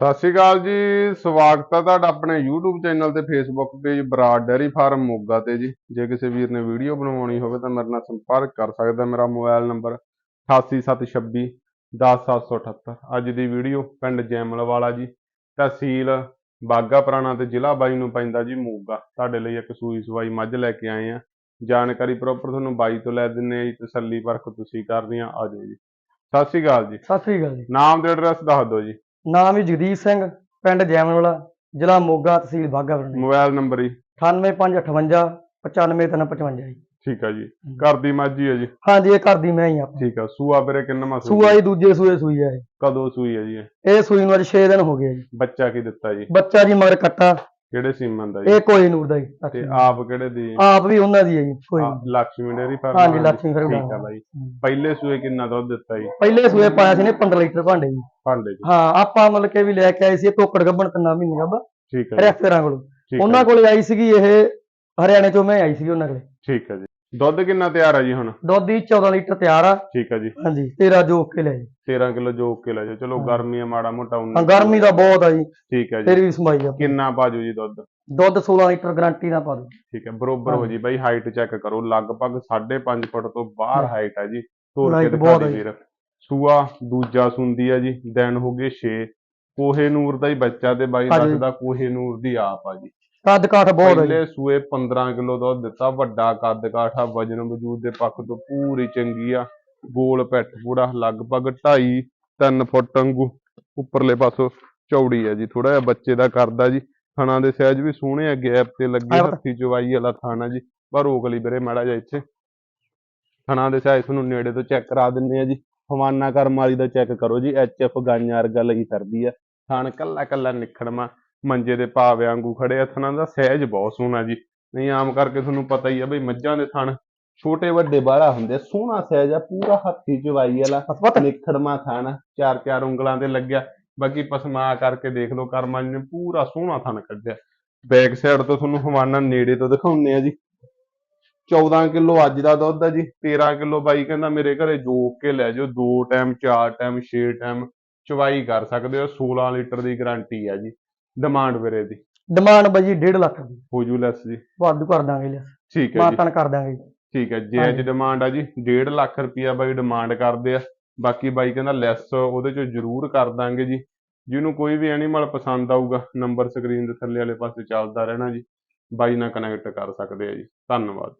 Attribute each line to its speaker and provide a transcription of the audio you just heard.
Speaker 1: ਸਤਿ ਸ਼੍ਰੀ ਅਕਾਲ ਜੀ ਸਵਾਗਤ ਹੈ ਤੁਹਾਡਾ ਆਪਣੇ YouTube ਚੈਨਲ ਤੇ Facebook page Brar dairy farm Moga ਤੇ ਜੀ। ਜੇ ਕਿਸੇ ਵੀਰ ਨੇ ਵੀਡੀਓ ਬਣਵਾਉਣੀ ਹੋਵੇ ਤਾਂ ਮੇਰੇ ਨਾਲ ਸੰਪਰਕ ਕਰ ਸਕਦਾ ਮੇਰਾ ਮੋਬਾਈਲ ਨੰਬਰ 8876 10778 ਅੱਜ ਦੀ ਵੀਡੀਓ ਪਿੰਡ ਜੈਮਲ ਵਾਲਾ ਜੀ ਤਹਿਸੀਲ ਬਾਗਾ ਪੁਰਾਣਾ ਤੇ ਜ਼ਿਲ੍ਹਾ ਬਾਈ ਨੂੰ ਪੈਂਦਾ ਜੀ ਮੋਗਾ। ਤੁਹਾਡੇ ਲਈ ਇੱਕ ਸੂਈ ਸਵਾਈ ਮੱਝ ਲੈ ਕੇ ਆਏ ਆ। ਜਾਣਕਾਰੀ ਪ੍ਰੋਪਰ ਤੁਹਾਨੂੰ ਬਾਈ ਤੋਂ ਲੈ ਦਿੰਨੇ ਆ ਜੀ ਤਸੱਲੀ ਪਰਖ ਤੁਸੀਂ ਕਰਨੀ ਆ ਆ ਜਾਓ ਜੀ। ਸਤਿ ਸ਼੍ਰੀ ਅਕਾਲ ਜੀ।
Speaker 2: ਸਤਿ ਸ੍ਰੀ ਅਕਾਲ ਜੀ।
Speaker 1: ਨਾਮ ਤੇ ਐਡਰੈਸ ਦੱਸ ਦਿਓ ਜੀ।
Speaker 2: ਨਾਮ ਹੀ ਜਗਦੀਸ਼ ਸਿੰਘ ਪਿੰਡ ਜੈਮਨਵਾਲਾ ਜ਼ਿਲ੍ਹਾ ਮੋਗਾ ਤਹਿਸੀਲ ਬਾਘਾਪੁਰ
Speaker 1: ਮੋਬਾਈਲ ਨੰਬਰ ਜੀ।
Speaker 2: 98558 95355 ਜੀ।
Speaker 1: ਠੀਕ ਆ ਜੀ। ਘਰ ਦੀ ਮੱਝ ਹੀ ਹੈ ਜੀ?
Speaker 2: ਹਾਂਜੀ ਇਹ ਘਰ ਦੀ ਮੈਂ ਹੀ ਆ।
Speaker 1: ਠੀਕ ਆ। ਸੂਆ ਵੀਰੇ ਕਿੰਨਾ ਮਾ
Speaker 2: ਸੂਆ ਹੀ ਦੂਜੇ ਸੂਏ ਸੂਈ ਆ ਇਹ।
Speaker 1: ਕਦੋਂ ਸੂਈ ਹੈ ਜੀ ਇਹ?
Speaker 2: ਇਹ ਸੂਈ ਨੂੰ ਅੱਜ 6 ਦਿਨ ਹੋ ਗਏ ਜੀ।
Speaker 1: ਬੱਚਾ ਕੀ ਦਿੱਤਾ ਜੀ?
Speaker 2: ਬੱਚਾ ਜੀ ਮਗਰ ਕੱਟਾ।
Speaker 1: ਕਿਹੜੇ ਸੀਮਨ ਦਾ ਜੀ?
Speaker 2: ਇਹ ਕੋਈ ਨੂਰ ਦਾ ਜੀ
Speaker 1: ਤੇ ਆਪ ਕਿਹੜੇ ਦੀ?
Speaker 2: ਆਪ ਵੀ ਉਹਨਾਂ ਦੀ ਹੈ ਜੀ ਕੋਈ
Speaker 1: ਆਹ, ਲక్ష్ਮੀ ਡੇਰੀ ਫਾਰਮ
Speaker 2: ਹਾਂਜੀ,
Speaker 1: ਵਾਲੀ।
Speaker 2: ਲక్ష్ਮੀ ਫਾਰਮ
Speaker 1: ਠੀਕ ਆ ਬਾਈ। ਪਹਿਲੇ ਸੂਏ ਕਿੰਨਾ ਦੁੱਧ ਦਿੱਤਾ ਜੀ?
Speaker 2: ਪਹਿਲੇ ਸੂਏ ਪਾਇਆ ਸੀ ਨੇ 15 ਲੀਟਰ ਭਾਂਡੇ ਜੀ।
Speaker 1: ਭਾਂਡੇ ਚ
Speaker 2: ਹਾਂ ਆਪਾਂ ਮਤਲਬ ਕਿ ਵੀ ਲੈ ਕੇ ਆਏ ਸੀ ਇਹ ਕੋਕੜ ਗੱਬਣ ਤਿੰਨਾਂ ਮਹੀਨੇ ਗੱਬ
Speaker 1: ਠੀਕ ਹੈ ਜੀ।
Speaker 2: ਕੋਲ। ਉਹਨਾਂ ਕੋਲ ਆਈ ਸੀਗੀ ਇਹ ਹਰਿਆਣੇ ਤੋਂ ਮੈਂ ਆਈ ਸੀਗੀ ਉਹਨਾਂ ਕੋਲ।
Speaker 1: ਠੀਕ ਹੈ ਜੀ। ਦੁੱਧ ਕਿੰਨਾ ਤਿਆਰ ਆ ਜੀ ਹੁਣ?
Speaker 2: ਦੁੱਧ ਦੀ 14 ਲੀਟਰ ਤਿਆਰ ਆ।
Speaker 1: ਠੀਕ ਆ ਜੀ।
Speaker 2: ਹਾਂਜੀ 13 ਜੋਕ ਕੇ ਲੈ ਜੀ
Speaker 1: 13 ਕਿਲੋ ਜੋਕ ਕੇ ਲੈ ਜਾਓ। ਚਲੋ। ਗਰਮੀ ਆ ਮਾੜਾ ਮੋਟਾ
Speaker 2: ਹਾਂ ਗਰਮੀ ਦਾ ਬਹੁਤ ਆ ਜੀ।
Speaker 1: ਠੀਕ ਆ ਜੀ।
Speaker 2: ਫਿਰ ਵੀ ਸਮਾਈ ਆ।
Speaker 1: ਕਿੰਨਾ ਬਾਜੂ ਜੀ ਦੁੱਧ?
Speaker 2: ਦੁੱਧ 16 ਲੀਟਰ ਗਾਰੰਟੀ ਨਾਲ ਪਾ ਦੋ
Speaker 1: ਠੀਕ ਹੈ ਬਰੋਬਰ ਹੋ। ਜੀ ਬਾਈ ਹਾਈਟ ਚੈੱਕ ਕਰੋ। ਲਗਭਗ 5.5 ਫੁੱਟ ਤੋਂ ਬਾਹਰ। ਹਾਈਟ ਹੈ ਜੀ। ਤੋੜ ਕੇ ਦਿਖਾ ਦੇ
Speaker 2: ਜੀ।
Speaker 1: ਵੀਰ। ਸੂਆ ਦੂਜਾ ਸੁੰਦੀ ਹੈ ਜੀ। ਦਿਨ ਹੋ ਗਏ 6 ਕੋਹੇ ਨੂਰ ਦਾ ਹੀ ਬੱਚਾ ਤੇ ਬਾਈ। ਦੱਸਦਾ ਕੋਹੇ ਨੂਰ ਦੀ ਆਪ ਆ ਜੀ।
Speaker 2: ਕੱਦ ਕਾਠ ਬਹੁਤ ਆ ਜੀ।
Speaker 1: ਪਹਿਲੇ ਸੂਏ 15 ਕਿਲੋ ਦੁੱਧ ਦਿੱਤਾ ਵੱਡਾ ਕੱਦ ਕਾਠਾ ਵਜਨ ਵਜੂਦ ਦੇ ਪੱਖ ਤੋਂ ਪੂਰੀ ਚੰਗੀ ਆ। ਗੋਲ ਪਿੱਠ ਪੂੜਾ ਲਗਭਗ 2.5 3 ਫੁੱਟ ਵਾਂਗੂ ਉੱਪਰਲੇ ਪਾਸੋਂ ਚੌੜੀ ਹੈ ਜੀ। ਥੋੜਾ ਜਿਹਾ ਬੱਚੇ ਦਾ ਕਰਦਾ ਜੀ। ਥਣਾ ਦੇ ਸਾਈਜ਼ ਵੀ ਸੋਹਣੇ ਆ ਗੈਪ ਤੇ ਲੱਗੇ
Speaker 2: ਆਹ
Speaker 1: ਹੱਥੀ ਚਵਾਈ ਵਾਲਾ ਥਾਣਾ ਜੀ। ਪਰ ਰੋਕ ਲਈ ਵੀਰੇ ਮਾੜਾ ਜਿਹਾ ਇੱਥੇ। ਥਣਾ ਦੇ ਸਾਈਜ਼ ਤੁਹਾਨੂੰ ਨੇੜੇ ਤੋਂ ਚੈੱਕ ਕਰਾ ਦਿੰਨੇ ਆ ਜੀ। ਹਵਾਨਾ ਕਰਮ ਵਾਲੀ ਦਾ ਚੈੱਕ ਕਰੋ ਜੀ। ਐਚ ਐਫ ਗਾਈਆਂ ਵਰਗਾ ਲਈ ਫਿਰਦੀ ਆ। ਥਣ ਕੱਲਾ ਕੱਲਾ ਨਿਖੜਮਾ ਮੰਜੇ ਦੇ ਭਾਵੇਂ ਵਾਂਗੂ ਖੜੇ ਆ ਥਣਾਂ ਦਾ ਸਾਈਜ਼ ਬਹੁਤ ਸੋਹਣਾ ਜੀ। ਨਹੀਂ ਆਮ ਕਰਕੇ ਤੁਹਾਨੂੰ ਪਤਾ ਹੀ ਆ ਬਈ ਮੱਝਾਂ ਦੇ ਥਣ ਛੋਟੇ ਵੱਡੇ ਬਾਹਲਾ ਹੁੰਦੇ ਸੋਹਣਾ ਸਾਈਜ਼ ਆ ਪੂਰਾ ਹੱਥੀ ਚਵਾਈ ਵਾਲਾ ਨਿਖੜਮਾ ਥਣ ਚਾਰ ਚਾਰ ਉਂਗਲਾਂ ਤੇ ਲੱਗਿਆ। ਬਾਕੀ ਪਸਮਾ ਕਰਕੇ ਦੇਖ ਲਓ ਕਰਮਾਂ ਨੇ ਪੂਰਾ ਸੋਹਣਾ ਥਣ ਕੱਢਿਆ। ਬੈਕ ਸਾਈਡ ਤੋਂ ਤੁਹਾਨੂੰ ਹਵਾਨਾ ਨੇੜੇ ਤੋਂ ਦਿਖਾਉਂਦੇ ਆ ਜੀ। 14 ਕਿਲੋ ਅੱਜ ਦਾ ਦੁੱਧ ਆ ਜੀ 13 ਕਿਲੋ ਬਾਈ ਕਹਿੰਦਾ ਮੇਰੇ ਘਰੇ ਜੋਕ ਕੇ ਲੈ ਜਾਓ ਦੋ ਟਾਈਮ ਚਾਰ ਟਾਈਮ ਛੇ ਟਾਈਮ ਚਵਾਈ ਕਰ ਸਕਦੇ ਹੋ 16 ਲੀਟਰ ਦੀ ਗਾਰੰਟੀ ਆ ਜੀ। ਡਿਮਾਂਡ ਵੀਰੇ ਦੀ।
Speaker 2: ਡਿਮਾਂਡ ਬਾਜੀ 1.5 ਲੱਖ ਦੀ।
Speaker 1: ਹੋ ਜੂ ਲੈਸ ਜੀ।
Speaker 2: ਵਾਧੂ ਕਰ ਦਾਂਗੇ ਲਿਆ
Speaker 1: ਠੀਕ ਹੈ ਜੀ।
Speaker 2: ਮਾਤਨ ਕਰ ਦਾਂਗੇ ਜੀ।
Speaker 1: ਠੀਕ ਹੈ ਜੇ ਅੱਜ। ਡਿਮਾਂਡ ਆ ਜੀ 1.5 ਲੱਖ ਰੁਪਿਆ ਬਾਈ ਡਿਮਾਂਡ ਕਰਦੇ ਆ। ਬਾਕੀ ਬਾਈ ਕਹਿੰਦਾ ਲੈਸ ਉਹਦੇ ਚੋਂ ਜ਼ਰੂਰ ਕਰ ਦਾਂਗੇ ਜੀ। ਜਿਹਨੂੰ ਕੋਈ ਵੀ ਐਨੀਮਲ ਪਸੰਦ ਆਊਗਾ ਨੰਬਰ ਸਕਰੀਨ ਦੇ ਥੱਲੇ ਵਾਲੇ ਪਾਸੇ ਚੱਲਦਾ ਰਹਿਣਾ ਜੀ। ਬਾਈ ਨਾਲ ਕਨੈਕਟ ਕਰ ਸਕਦੇ ਆ ਜੀ। ਧੰਨਵਾਦ।